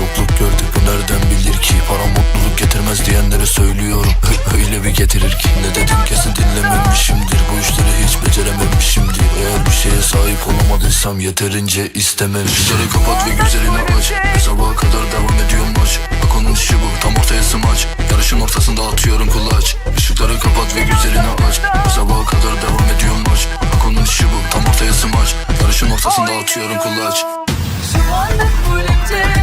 Yokluk gördü. Bu nereden bilir ki Para mutluluk getirmez diyenlere söylüyorum. Öyle bir getirir ki Ne dedim kesin dinlememişimdir. Bu işleri hiç becerememişimdir. Eğer bir şeye sahip olamadıysam Yeterince istemem. İşleri kapat ve güzelini aç. Ve sabaha kadar devam ediyor maç Akonun işi bu tam ortaya smaç. Yarışın ortasında atıyorum kulaç Işıkları kapat ve güzelini aç. Ve sabaha kadar devam ediyor maç Akonun işi bu tam ortaya smaç. Yarışın ortasında atıyorum kulaç Şu anda kulüpte